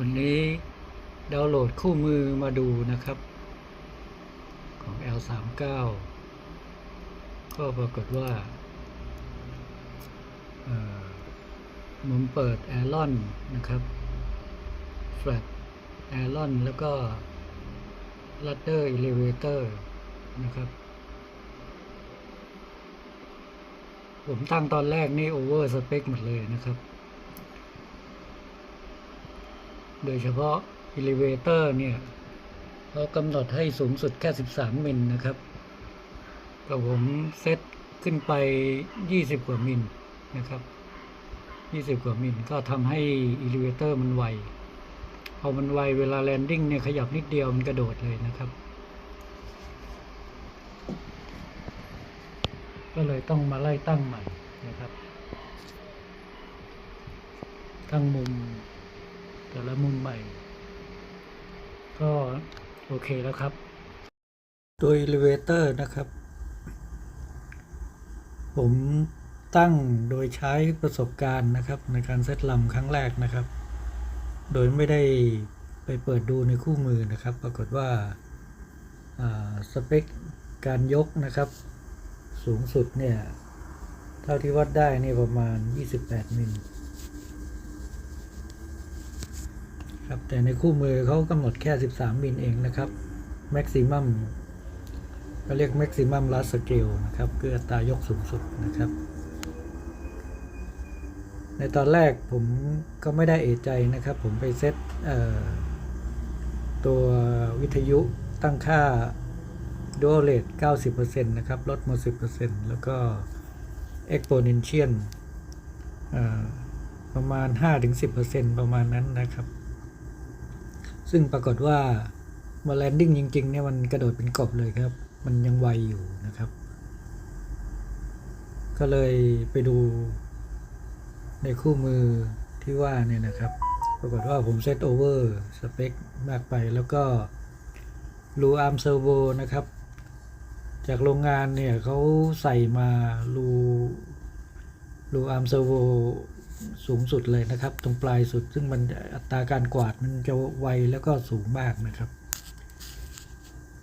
วันนี้ดาวน์โหลดคู่มือมาดูนะครับ ของ L39 ก็ปรากฏว่าเอ่อมุมเปิดแอรอนนะครับแฟลตแอรอนแล้วก็ลัดเดอร์ e เลเวเตอร์นะครับ ผมตั้งตอนแรกนี่โอเวอร์สเปคหมดเลยนะครับ โดยเฉพาะ Elevator เนี่ยเขากำหนดให้สูงสุดแค่ 13 มิลนะครับแต่ผมเซตขึ้นไป 20 กว่ามิลนะครับ 20 กว่ามิลก็ทำให้ Elevator มันไว พอมันไวเวลาแลนดิ้งเนี่ยขยับนิดเดียวมันกระโดดเลยนะครับก็เลยต้องมาไล่ตั้งใหม่นะครับ ตั้งมุม แต่ละมุมใหม่ ก็โอเคแล้วครับโดย Elevator นะครับ ผมตั้งโดยใช้ประสบการณ์นะครับ ในการเซตลำครั้งแรกนะครับ โดยไม่ได้ไปเปิดดูในคู่มือนะครับ ปรากฏว่าอ่าสเปคการยกนะครับ สูงสุดเนี่ย เท่าที่วัดได้นี่ประมาณ 28มิล ครับแต่ในคู่มือเขากำหนดแค่ 13 มิลเองนะครับ maximum ก็เรียก maximum last scale นะครับคืออัตรายกสูงสุดนะครับ ในตอนแรกผมก็ไม่ได้เอะใจนะครับ ผมไปเซตเตัววิทยุตั้งค่า dual rate 90%นะครับ ลดมา 10%แล้วก็ exponential เอ่อประมาณ 5-10%ประมาณนั้นนะครับ ซึ่งปรากฏว่ามาแลนดิ้งจริงๆเนี่ยมันกระโดดเป็นกบเลยครับ มันยังไวอยู่นะครับ ก็เลยไปดูในคู่มือที่ว่าเนี่ยนะครับ ปรากฏว่าผมเซตโอเวอร์สเปคมากไปแล้วก็รูอาร์มเซอร์โวนะครับ จากโรงงานเนี่ยเขาใส่มารูรูอาร์มเซอร์โว สูงสุดเลยนะครับ ตรงปลายสุด ซึ่งมันอัตราการกวาดมันจะไวแล้วก็สูงมากนะครับ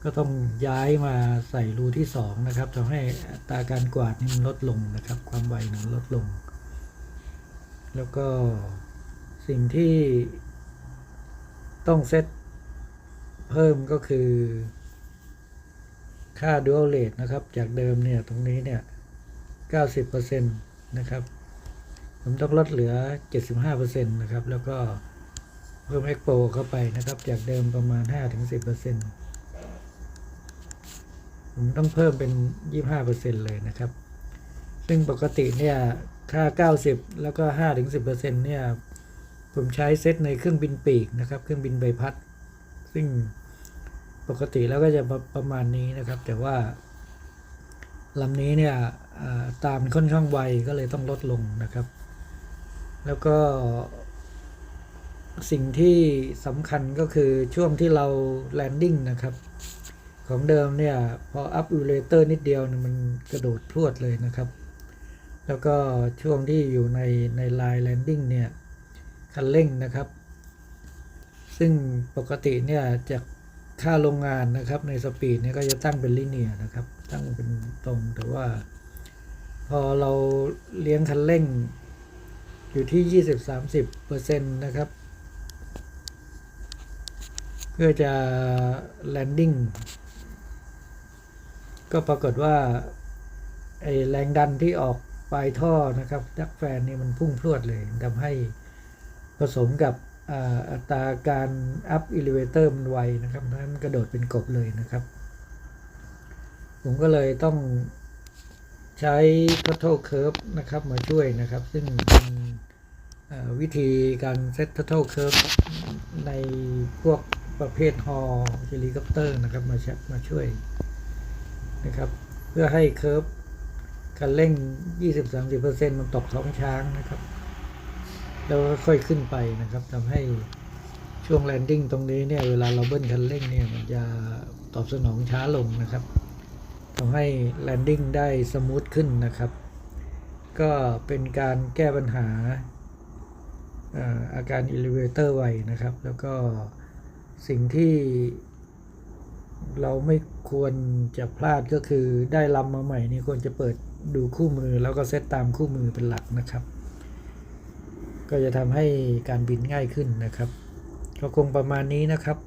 ก็ต้องย้ายมาใส่รูที่สองนะครับทำให้อัตราการกวาดนี่มันลดลงนะครับ ความไวมันลดลง แล้วก็สิ่งที่ต้องเซตเพิ่มก็คือค่า dual rate นะครับ จากเดิมเนี่ย ตรงนี้เนี่ย 90%นะครับ ผมต้องลดเหลือ 75%นะครับ แล้วก็เพิ่ม expo เข้าไปนะครับ จากเดิมประมาณ 5-10%ผมต้องเพิ่มเป็น 25%เลยนะครับ ซึ่งปกติเนี่ยค่า 90 แล้วก็ 5-10%เนี่ย ผมใช้เซตในเครื่องบินปีกนะครับ เครื่องบินใบพัด ซึ่งปกติแล้วก็จะประมาณนี้นะครับ แต่ว่าลำนี้เนี่ยตามค่อนข้างไวก็เลยต้องลดลงนะครับ แล้วก็สิ่งที่สำคัญก็คือช่วงที่เราแลนดิ้งนะครับ ของเดิมเนี่ย พออัพอูเลเตอร์นิดเดียวเนี่ยมันกระโดดพรวดเลยนะครับ แล้วก็ช่วงที่อยู่ในในไลน์แลนดิ้งเนี่ยคันเร่งนะครับ ซึ่งปกติเนี่ยจากค่าโรงงานนะครับในสปีดเนี่ยก็จะตั้งเป็นลิเนียนะครับ ตั้งเป็นตรงแต่ว่า พอเราเลี้ยงคันเร่ง อยู่ที่ 20-30%นะครับ เพื่อจะแลนดิ้งก็ปรากฏว่าไอแรงดันที่ออกปลายท่อนะครับดักแฟนนี่มันพุ่งพรวดเลยทำให้ผสมกับอัตราการอัพอิเลเวเตอร์มันไวนะครับนั้นกระโดดเป็นกบเลยนะครับ ผมก็เลยต้อง ใช้ total curve นะครับมาช่วยนะครับ ซึ่งเป็นวิธีการเซต total curve ในพวกประเภทฮอเฮลิคอปเตอร์นะครับมาใช้มาช่วยนะครับ เพื่อให้เคิร์ฟคันเร่ง 20-30%มันตกท้องช้างนะครับ แล้วค่อยขึ้นไปนะครับทำให้ช่วงแลนดิ้งตรงนี้เนี่ย เวลาเราเบิ้ลคันเร่งเนี่ย มันจะตอบสนองช้าลงนะครับ ทำให้แลนดิ้งได้สมูทขึ้นนะครับ ก็เป็นการแก้ปัญหาปเอ่ออาการ elevator ไวนะครับ แล้วก็สิ่งที่เราไม่ควรจะพลาดก็คือได้ลำมาใหม่นี่ควรจะเปิดดูคู่มือแล้วก็เซตตามคู่มือเป็นหลักนะครับ ก็จะทำให้การบินง่ายขึ้นนะครับ ก็คงประมาณนี้นะครับ